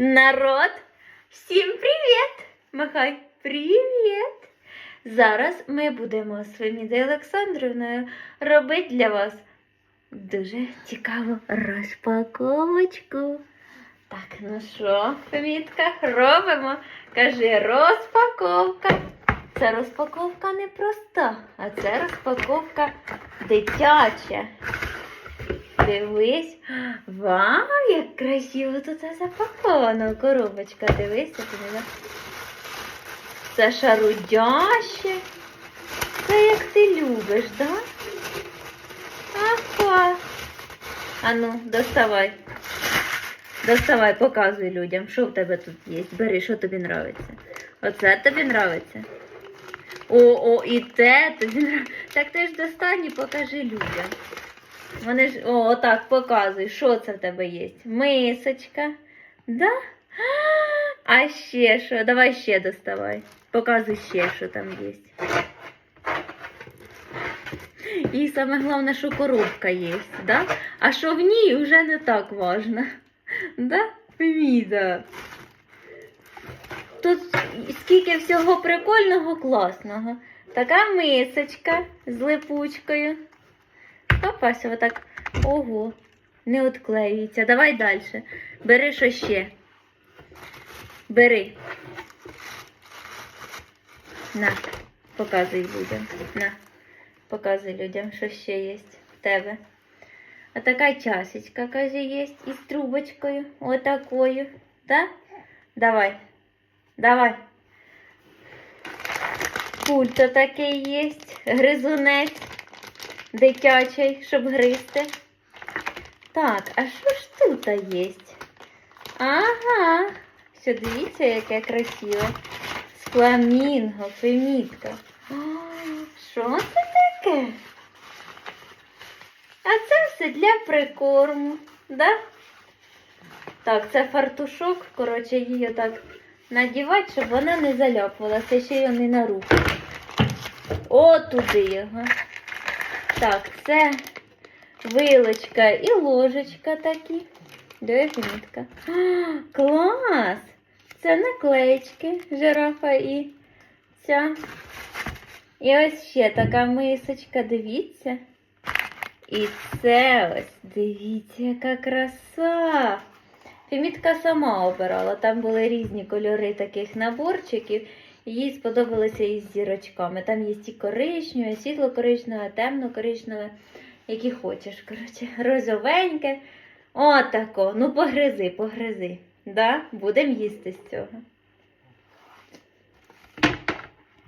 Народ, всім привіт! Махай, привіт! Зараз ми будемо з Фемідою Олександрівною робити для вас дуже цікаву розпаковочку. Так, ну що, Фемідка, робимо? Кажи, розпаковка. Це розпаковка не проста, а це розпаковка дитяча. Дивись. Вау, як красиво тут запаковано. Коробочка, дивися, ти Це шарудяще. Це як ти любиш, да? Ага. Ану, доставай. Доставай, показуй людям, що в тебе тут є. Бери, що тобі нравиться. Оце тобі нравиться. О, о, і те тобі нравиться. Так ти ж достань і покажи людям. Вони ж, о, отак показуй, що це в тебе є. Мисочка. Да? А ще що? Давай ще доставай. Показуй ще, що там є. І саме головне, що коробка є, да? А що в ній вже не так важно. Да? Феміда. Тут скільки всього прикольного, класного. Така мисочка з липучкою. Опась, отак. Ого, не отклеюється. Давай далі. Бери що ще. Бери. На, показуй людям. На, показуй людям, що ще є в тебе. А така чашечка, каже, є із трубочкою. Отакою. Да? Давай. Давай. Пульто таке є. Гризунець дитячий, щоб гризти. Так, а що ж тут є? Ага. Все, дивіться, яке красиве. Фламінго, фемітка. Що це таке? А це все для прикорму, да? Так, це фартушок, коротше, її отак надівати, щоб вона не заляпувалася, ще й не на руку. О, туди його. Так, це вилочка і ложечка такі. Де фінітка? Клас! Це наклеєчки, жирафа і ця. І ось ще така мисочка, дивіться. І це ось, дивіться, яка краса. Фімітка сама обирала, там були різні кольори таких наборчиків. Їй сподобалося із зірочками. Там є і коричневе, світло коричневе, темно коричневе, які хочеш. коротше, Розовеньке. Отако. Ну, погризи, погризи. Да? Будемо їсти з цього.